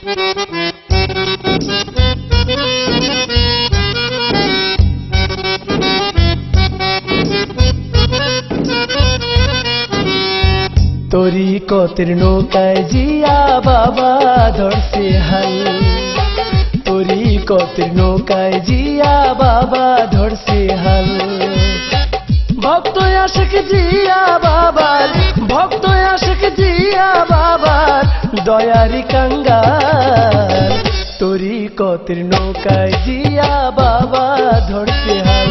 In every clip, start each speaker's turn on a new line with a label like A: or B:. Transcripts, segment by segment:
A: তরি কতের নৌকায় জিয়া বাবা ধরছে হাল। তরি কতের নৌকায় জিয়া বাবা ধরছে হাল। ভক্ত আশেক জিয়া দয়ারি কাঙ্গাল তরি কতের নৌকায় জিয়া বাবা ধরছে হাল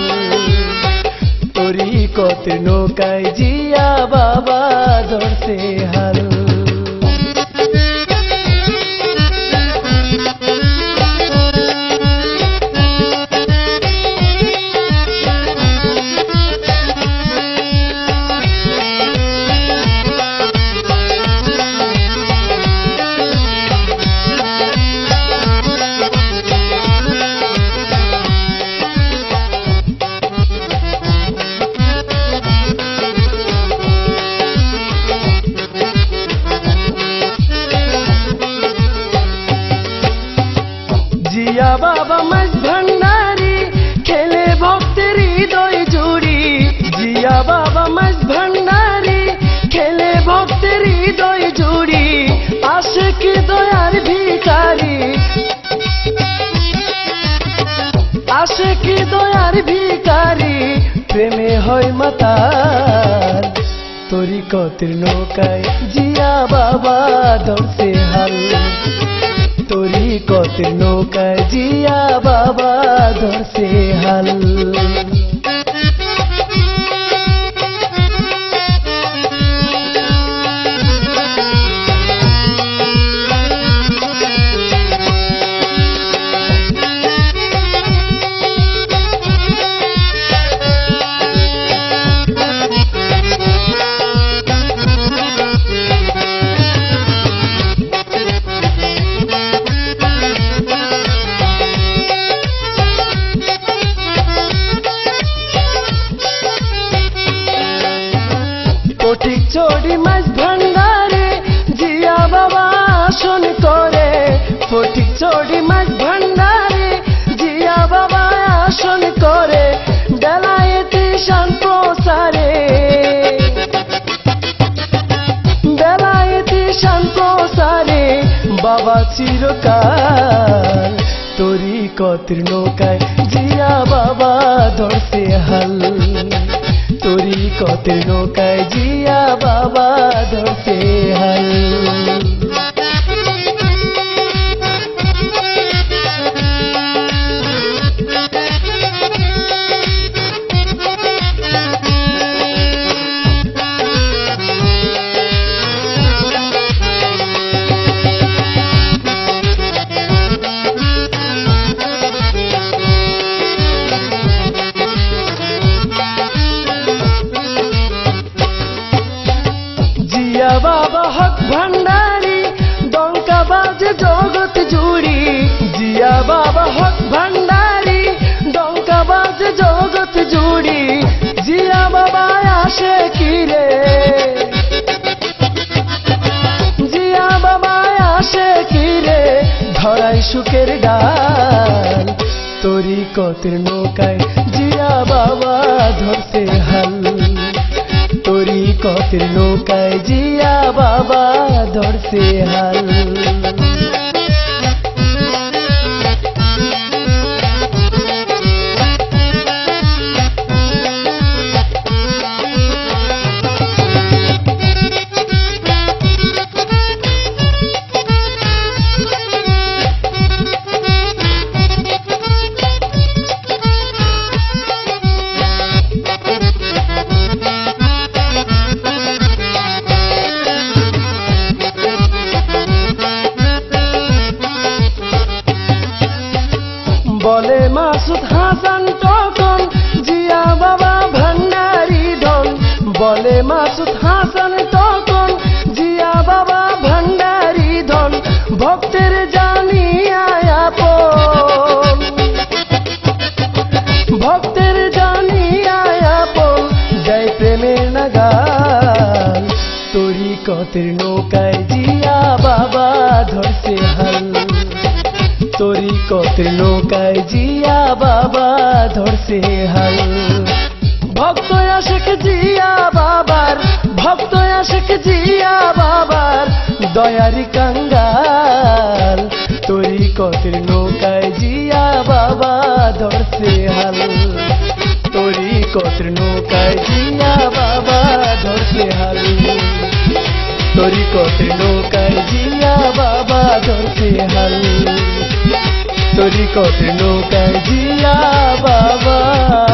A: তরি কতের নৌকায় জিয়া বাবা ধরছে হাল জিয়া বাবা মাঝ ভান্ডারি, খেলে ভক্তের হৃদয় জুড়ি। জিয়া বাবা মাঝ ভান্ডারি, খেলে ভক্তের হৃদয় জুড়ি। আসে কি দয়ার ভিকারি আসে কি দয়ার ভিকারি প্রেমে হয় মাতার তরি কতির নৌকায়। জিয়া বাবা ধরছে হাল, তরি কতের নৌকা জিয়া বাবা ধরছে হাল আসন করে, বেলায়েতে শান প্রসারে বেলায়েতে শান প্রসারে বাবা চিরকাল তরি কতির নৌকায়, জিয়া বাবা ধরছে হাল। তরি কতের নৌকায়, জিয়া বাবা ধরছে হাল। জিয়া বাবা হক জুড়ি। জিয়া বাবা হক ভান্ডারি ডঙ্কা বাজে জুড়ি। জিয়া আসে কিরে জিয়া বাবা আসে কিরে ধরাই সুখের ডাল, তরি কতের নৌকায় জিয়া বাবা ধরছে হাল। তরি কতের নৌকায় জিয়া বাবা ধরছে বলে মাসুদ হাসান, তখন জিয়া বাবা ভান্ডারি ধন, ভক্তের জানি আয়াপন ভক্তের জানি আয়াপন জয় প্রেমের নাগাল। তরি কতের নৌকায় জিয়া বাবা ধরছে হাল। তরিকতের নৌকায় জিয়া বাবা ধরছে হাল। ভক্ত আশেক জিয়া দয়ারি কাঙ্গাল তরিকতের নৌকায় জিয়া বাবা ধরছে হাল। তরিকতের নৌকায় জিয়া বাবা ধরছে হাল। তরিকতের নৌকায় জিয়া বাবা ধরছে হাল। তরিকতের নৌকায় জিয়া বাবা